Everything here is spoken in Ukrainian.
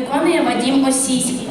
виконує Вадім Осійський.